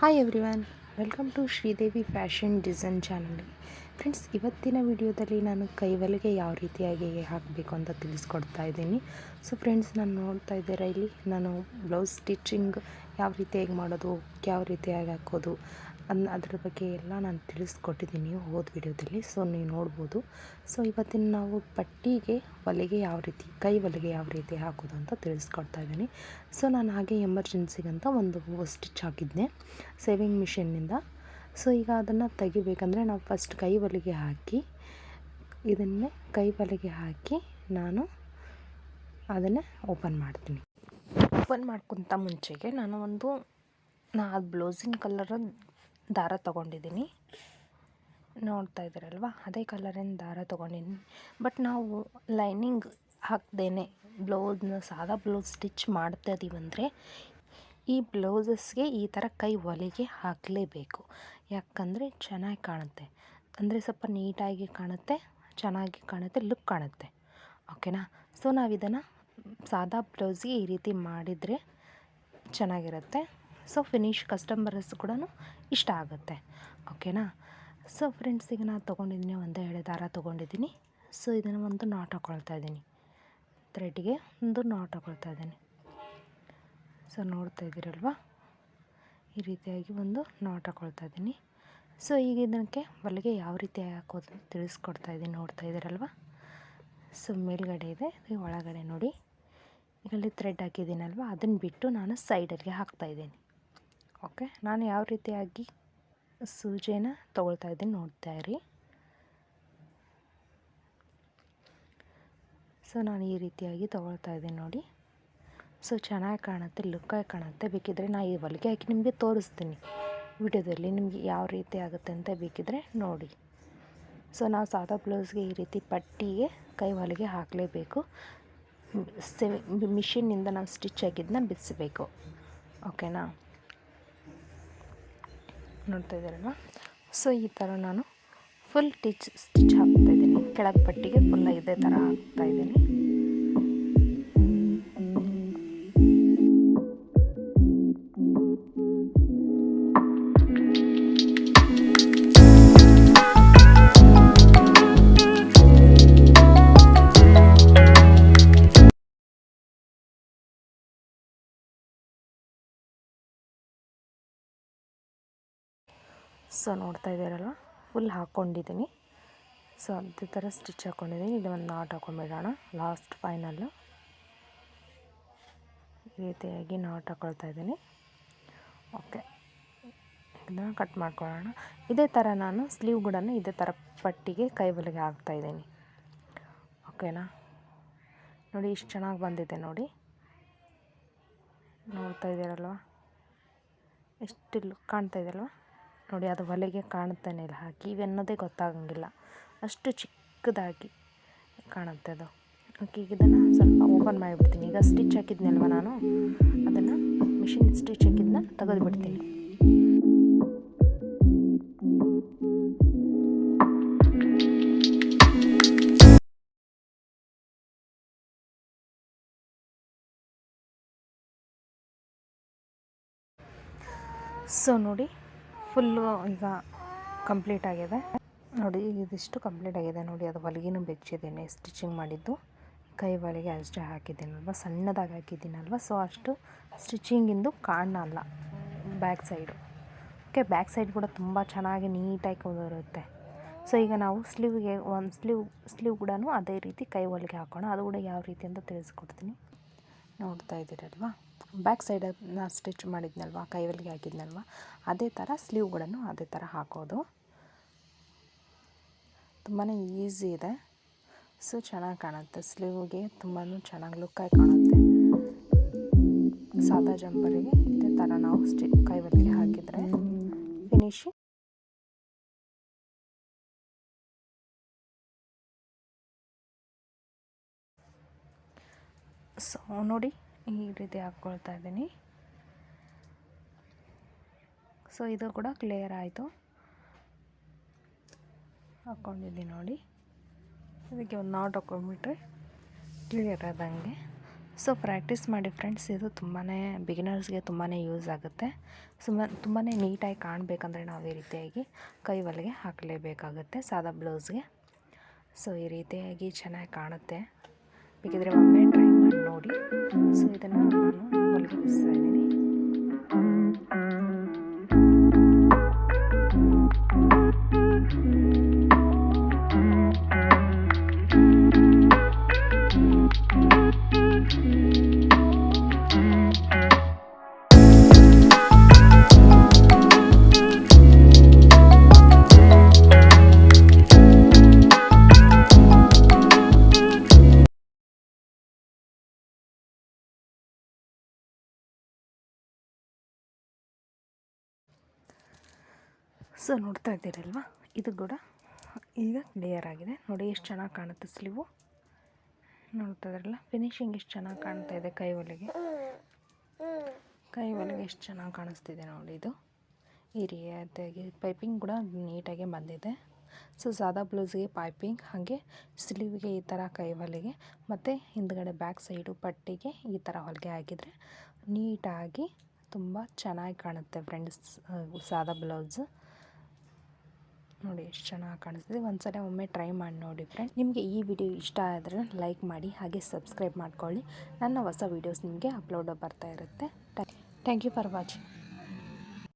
Hi everyone welcome to Sridevi fashion design channel friends ಇವತ್ತಿನ ವಿಡಿಯೋದಲ್ಲಿ ನಾನು ಕೈವಲಿಗೆ ಯಾವ ರೀತಿಯಾಗಿ ಹಾಕಬೇಕು ಅಂತ ತಿಳಿಸ್ಕೊಡ್ತಾ ಇದ್ದೀನಿ. ಸೊ ಫ್ರೆಂಡ್ಸ್ ನಾನು ನೋಡ್ತಾ ಇದ್ದೀರಾ ಇಲ್ಲಿ, ನಾನು ಬ್ಲೌಸ್ ಸ್ಟಿಚಿಂಗ್ ಯಾವ ರೀತಿಯಾಗಿ ಮಾಡೋದು, ಯಾವ ರೀತಿಯಾಗಿ ಹಾಕೋದು ಅನ್ ಅದ್ರ ಬಗ್ಗೆ ಎಲ್ಲ ನಾನು ತಿಳಿಸ್ಕೊಟ್ಟಿದ್ದೀನಿ ಹೋದ ವಿಡಿಯೋದಲ್ಲಿ, ಸೊ ನೀವು ನೋಡ್ಬೋದು. ಸೊ ಇವತ್ತಿನ ನಾವು ಪಟ್ಟಿಗೆ ಒಲೆಗೆ ಯಾವ ರೀತಿ, ಕೈ ಒಲೆಗೆ ಯಾವ ರೀತಿ ಹಾಕೋದು ಅಂತ ತಿಳಿಸ್ಕೊಡ್ತಾ ಇದ್ದೀನಿ. ಸೊ ನಾನು ಹಾಗೆ ಎಮರ್ಜೆನ್ಸಿಗಂತ ಒಂದು ಸ್ಟಿಚ್ ಹಾಕಿದ್ದೆ, ಸೇವಿಂಗ್ ಮಿಷಿನ್ನಿಂದ. ಸೊ ಈಗ ಅದನ್ನು ತೆಗಿಬೇಕಂದ್ರೆ ನಾವು ಫಸ್ಟ್ ಕೈ ಒಲೆಗೆ ಹಾಕಿ, ಇದನ್ನೇ ಕೈ ಒಲೆಗೆ ಹಾಕಿ ನಾನು ಅದನ್ನು ಓಪನ್ ಮಾಡ್ತೀನಿ. ಓಪನ್ ಮಾಡ್ಕೊತ ಮುಂಚೆಗೆ ನಾನು ಒಂದು ನಾ ಅದು ಬ್ಲೌಸಿನ ಕಲರ್ ದಾರ ತೊಗೊಂಡಿದ್ದೀನಿ. ನೋಡ್ತಾ ಇದ್ದೀರಲ್ವ? ಅದೇ ಕಲರಿನ ದಾರ ತೊಗೊಂಡಿದ್ದೀನಿ ಬಟ್ ನಾವು ಲೈನಿಂಗ್ ಹಾಕ್ದೇನೆ ಬ್ಲೌಸ್ನ ಸಾದಾ ಬ್ಲೌಸ್ ಸ್ಟಿಚ್ ಮಾಡ್ತಾ ಅಂದರೆ ಈ ಬ್ಲೌಸಸ್ಗೆ ಈ ಥರ ಕೈ ಹೊಲಿಗೆ ಹಾಕಲೇಬೇಕು. ಯಾಕಂದರೆ ಚೆನ್ನಾಗಿ ಕಾಣುತ್ತೆ. ಅಂದರೆ ಸ್ವಲ್ಪ ನೀಟಾಗಿ ಕಾಣುತ್ತೆ, ಚೆನ್ನಾಗಿ ಕಾಣುತ್ತೆ ಲುಕ್ ಕಾಣುತ್ತೆ. ಓಕೆನಾ ಸೊ ನಾವು ಇದನ್ನು ಸಾದಾ ಬ್ಲೌಸ್ಗೆ ಈ ರೀತಿ ಮಾಡಿದರೆ ಚೆನ್ನಾಗಿರುತ್ತೆ. ಸೊ ಫಿನಿಶ್ ಕಸ್ಟಮರ್ಸ್ ಕೂಡ ಇಷ್ಟ ಆಗುತ್ತೆ. ಓಕೆನಾ ಸೊ ಫ್ರೆಂಡ್ಸ್ ಈಗ ನಾನು ತೊಗೊಂಡಿದ್ದೀನಿ ಒಂದು ಎಳೆ ದಾರ ತೊಗೊಂಡಿದ್ದೀನಿ. ಸೊ ಇದನ್ನು ಒಂದು ನಾಟ್ ಹಾಕ್ಕೊಳ್ತಾ ಇದ್ದೀನಿ. ಥ್ರೆಡ್ಗೆ ಒಂದು ನಾಟ್ ಹಾಕ್ಕೊಳ್ತಾ ಇದ್ದೀನಿ. ಸೊ ನೋಡ್ತಾ ಇದ್ದೀರಲ್ವ? ಈ ರೀತಿಯಾಗಿ ಒಂದು ನಾಟ್ ಹಾಕ್ಕೊಳ್ತಾ ಇದ್ದೀನಿ. ಸೊ ಈಗ ಇದಕ್ಕೆ ಹೊಲಿಗೆ ಯಾವ ರೀತಿ ಹಾಕೋದು ತಿಳಿಸ್ಕೊಡ್ತಾ ಇದ್ದೀನಿ, ನೋಡ್ತಾ ಇದ್ದೀರಲ್ವ? ಸೊ ಮೇಲ್ಗಡೆ ಇದೆ ಒಳಗಡೆ ನೋಡಿ. ಈಗಲ್ಲಿ ಥ್ರೆಡ್ ಹಾಕಿದ್ದೀನಲ್ವ? ಅದನ್ನು ಬಿಟ್ಟು ನಾನು ಸೈಡಲ್ಲಿ ಹಾಕ್ತಾಯಿದ್ದೀನಿ ಓಕೆ, ನಾನು ಯಾವ ರೀತಿಯಾಗಿ ಸೂಜಿನ ತೊಗೊಳ್ತಾ ಇದ್ದೀನಿ ನೋಡ್ತಾ ಇರಿ. ಸೊ, ನಾನು ಈ ರೀತಿಯಾಗಿ ತೊಗೊಳ್ತಾ ಇದ್ದೀನಿ ನೋಡಿ. ಸೊ, ಚೆನ್ನಾಗಿ ಕಾಣುತ್ತೆ ಲುಕ್ಕಾಗಿ ಕಾಣುತ್ತೆ. ಬೇಕಿದ್ದರೆ ನಾನು ಈ ಹೊಲಿಗೆ ಹಾಕಿ ನಿಮಗೆ ತೋರಿಸ್ತೀನಿ. ವಿಡಿಯೋದಲ್ಲಿ ನಿಮಗೆ ಯಾವ ರೀತಿ ಆಗುತ್ತೆ ಅಂತ ಬೇಕಿದ್ದರೆ ನೋಡಿ. ಸೊ, ನಾವು ಸಾದಾ ಬ್ಲೌಸ್ಗೆ ಈ ರೀತಿ ಪಟ್ಟಿಗೆ ಕೈ ಹೊಲಿಗೆ ಹಾಕಲೇಬೇಕು. ಸೆ ಮಿಷಿನ್ನಿಂದ ನಾವು ಸ್ಟಿಚ್ ಆಗಿದ್ದನ್ನ ಬಿಡಿಸ್ಬೇಕು. ಓಕೆನಾ? ನೋಡ್ತಾ ಇದ್ದೀರಲ್ವ? ಸೊ ಈ ಥರ ನಾನು ಫುಲ್ ಟಿಚ್ ಸ್ಟಿಚ್ ಹಾಕ್ತಾಯಿದ್ದೀನಿ ಕೆಳಗೆ ಪಟ್ಟಿಗೆ ಫುಲ್ ಇದೇ ಥರ ಹಾಕ್ತಾಯಿದ್ದೀನಿ ಸೊ ನೋಡ್ತಾ ಇದ್ದೀರಲ್ವ? ಫುಲ್ ಹಾಕ್ಕೊಂಡಿದ್ದೀನಿ ಸೊ ಅದೇ ಥರ ಸ್ಟಿಚ್ ಹಾಕ್ಕೊಂಡಿದ್ದೀನಿ ಇಲ್ಲಿ ಒಂದು ನಾಟ್ ಹಾಕೊಂಡ್ಬಿಡೋಣ ಲಾಸ್ಟ್ ಫೈನಲ್ಲು ಈ ರೀತಿಯಾಗಿ ನಾಟ್ ಹಾಕ್ಕೊಳ್ತಾ ಇದ್ದೀನಿ. ಓಕೆ ಇದನ್ನು ಕಟ್ ಮಾಡ್ಕೊಳ್ಳೋಣ. ಇದೇ ಥರ ನಾನು ಸ್ಲೀವ್ ಕೂಡ ಇದೇ ಥರ ಪಟ್ಟಿಗೆ ಕೈ ಬಲಿಗೆ ಹಾಕ್ತಾಯಿದ್ದೀನಿ ಓಕೆನಾ ನೋಡಿ, ಇಷ್ಟು ಚೆನ್ನಾಗಿ ಬಂದಿದೆ ನೋಡಿ. ನೋಡ್ತಾ ಇದ್ದೀರಲ್ವ? ಎಷ್ಟು ಲುಕ್ ಕಾಣ್ತಾ ಇದೆಯಲ್ವ ನೋಡಿ ಅದು ಒಲೆಗೆ ಕಾಣುತ್ತೇನೆ ಇಲ್ಲ. ಹಾಕಿ ಇವೆನ್ನೋದೇ ಗೊತ್ತಾಗಂಗಿಲ್ಲ. ಅಷ್ಟು ಚಿಕ್ಕದಾಗಿ ಕಾಣುತ್ತೆ ಅದು. ಓಕೆ, ಈಗ ಇದನ್ನು ಸ್ವಲ್ಪ ಓಪನ್ ಮಾಡಿಬಿಡ್ತೀನಿ. ಈಗ ಸ್ಟಿಚ್ ಹಾಕಿದ್ನಲ್ವ ನಾನು? ಅದನ್ನು ಮಿಷಿನ್ ಸ್ಟಿಚ್ ಹಾಕಿದ್ದನ್ನ ತೆಗೆದುಬಿಡ್ತೀನಿ. ಸೊ ನೋಡಿ ಫುಲ್ಲು ಈಗ ಕಂಪ್ಲೀಟ್ ಆಗಿದೆ. ನೋಡಿ ಇದಿಷ್ಟು ಕಂಪ್ಲೀಟ್ ಆಗಿದೆ. ನೋಡಿ, ಅದು ಹೊಲಿಗೆನೂ ಬೆಚ್ಚಿದ್ದೀನಿ. ಸ್ಟಿಚಿಂಗ್ ಮಾಡಿದ್ದು. ಕೈ ಹೊಲಿಗೆ ಅಷ್ಟೇ ಹಾಕಿದ್ದೀನಲ್ವ? ಸಣ್ಣದಾಗಿ ಹಾಕಿದ್ದೀನಲ್ವ? ಸೊ ಅಷ್ಟು ಸ್ಟಿಚಿಂಗಿಂದು ಕಾಣಲ್ಲ. Back side. Okay back side ಕೂಡ ತುಂಬ ಚೆನ್ನಾಗಿ ನೀಟಾಗಿ ಕೂದಿರುತ್ತೆ. ಸೊ ಈಗ ನಾವು ಸ್ಲೀವ್ಗೆ ಒಂದು ಸ್ಲೀವ್ ಸ್ಲೀವ್ ಕೂಡ ಅದೇ ರೀತಿ ಕೈ ಹೊಲಿಗೆ ಹಾಕೋಣ. ಅದು ಕೂಡ ಯಾವ ರೀತಿ ಅಂತ ತಿಳಿಸ್ಕೊಡ್ತೀನಿ. ನೋಡ್ತಾ ಇದ್ದೀರಲ್ವಾ? ಬ್ಯಾಕ್ ಸೈಡನ್ನು ಸ್ಟಿಚ್ ಮಾಡಿದ್ನಲ್ವ ಕೈವಲ್ಲಿಗೆ ಹೊಲಿಗೆ ಹಾಕಿದ್ನಲ್ವ, ಅದೇ ಥರ ಸ್ಲೀವ್ಗಳನ್ನು ಅದೇ ಥರ ಹಾಕೋದು. ತುಂಬಾ ಈಸಿ ಇದೆ. ಸೊ, ಚೆನ್ನಾಗಿ ಕಾಣುತ್ತೆ. ಸ್ಲೀವ್ಗೆ ತುಂಬಾ ಚೆನ್ನಾಗಿ ಲುಕ್ಕಾಗಿ ಕಾಣುತ್ತೆ. ಸಾದಾ ಜಂಪರಿಗೆ ಇದೇ ಥರ ನಾವು ಸ್ಟಿ ಕೈವಲ್ಲಿಗೆ ಹಾಕಿದರೆ ಫಿನಿಶಿಂಗ್ ಸೊ, ನೋಡಿ. ಈ ರೀತಿ ಹಾಕ್ಕೊಳ್ತಾ ಇದ್ದೀನಿ. ಸೊ ಇದು ಕೂಡ ಕ್ಲಿಯರ್ ಆಯಿತು. ಹಾಕ್ಕೊಂಡಿದ್ದೀನಿ ನೋಡಿ. ಇದಕ್ಕೆ ಒಂದು ನಾಟ್ ಹಾಕ್ಕೊಂಡ್ಬಿಟ್ರೆ ಕ್ಲಿಯರ್ ಆದಂಗೆ. ಸೊ ಪ್ರಾಕ್ಟೀಸ್ ಮಾಡಿ ಫ್ರೆಂಡ್ಸ್ ಇದು ತುಂಬಾ ಬಿಗಿನರ್ಸ್ಗೆ ತುಂಬಾ ಯೂಸ್ ಆಗುತ್ತೆ. ಸುಮ್ಮ ತುಂಬಾ ನೀಟಾಗಿ ಕಾಣಬೇಕಂದ್ರೆ ನಾವು ಈ ರೀತಿಯಾಗಿ ಕೈ ಹೊಲಿಗೆ ಹಾಕಲೇಬೇಕಾಗುತ್ತೆ ಸಾದಾ ಬ್ಲೌಸ್ಗೆ ಸೊ ಈ ರೀತಿಯಾಗಿ ಚೆನ್ನಾಗಿ ಕಾಣುತ್ತೆ. ಬೇಕಿದ್ರೆ ಒಮ್ಮೆ ಟ್ರೈ ಮಾಡಿ ನೋಡಿ ಸೊ ಇದನ್ನು ನಾನು ಹೊಲಿಗೆ ಬಿಡಿಸ್ತಾ ಇದ್ದೀನಿ ಸೊ ನೋಡ್ತಾ ಇದ್ದೀರಲ್ವ? ಇದು ಕೂಡ ಈಗ ಕ್ಲಿಯರ್ ಆಗಿದೆ. ನೋಡಿ ಎಷ್ಟು ಚೆನ್ನಾಗಿ ಕಾಣುತ್ತೆ ಸ್ಲೀವು. ನೋಡ್ತಾ ಇದ್ರಲ್ಲ ಫಿನಿಶಿಂಗ್ ಎಷ್ಟು ಚೆನ್ನಾಗಿ ಕಾಣ್ತಾ ಇದೆ ಕೈ ಹೊಲಿಗೆ ಕೈ ಒಲೆಗೆ ಎಷ್ಟು ಚೆನ್ನಾಗಿ ಕಾಣಿಸ್ತಿದೆ ನೋಡಿ ಇದು. ಈ ರೀತಿಯಾಗಿ ಪೈಪಿಂಗ್ ಕೂಡ ನೀಟಾಗಿ ಬಂದಿದೆ. ಸೊ ಸಾದಾ ಬ್ಲೌಸ್ಗೆ ಪೈಪಿಂಗ್ ಹಾಗೆ ಸ್ಲೀವ್ಗೆ ಈ ಥರ ಕೈ ಹೊಲಿಗೆ ಮತ್ತು ಹಿಂದ್ಗಡೆ ಬ್ಯಾಕ್ ಸೈಡು ಪಟ್ಟಿಗೆ ಈ ಥರ ಹೊಲಿಗೆ ಹಾಕಿದರೆ ನೀಟಾಗಿ ತುಂಬ ಚೆನ್ನಾಗಿ ಕಾಣುತ್ತೆ ಫ್ರೆಂಡ್ಸ್ ಸಾದಾ ಬ್ಲೌಸ್ ನೋಡಿ ಎಷ್ಟು ಚೆನ್ನಾಗಿ ಕಾಣಿಸ್ತಿದೆ. ಒಂದ್ಸಲ ಒಮ್ಮೆ ಟ್ರೈ ಮಾಡಿ ನೋಡಿ ಫ್ರೆಂಡ್ ನಿಮಗೆ ಈ ವಿಡಿಯೋ ಇಷ್ಟ ಆದರೆ ಲೈಕ್ ಮಾಡಿ, ಹಾಗೆ ಸಬ್ಸ್ಕ್ರೈಬ್ ಮಾಡ್ಕೊಳ್ಳಿ. ನನ್ನ ಹೊಸ ವೀಡಿಯೋಸ್ ನಿಮಗೆ ಅಪ್ಲೋಡ್ ಬರ್ತಾ ಇರುತ್ತೆ. Thank you for watching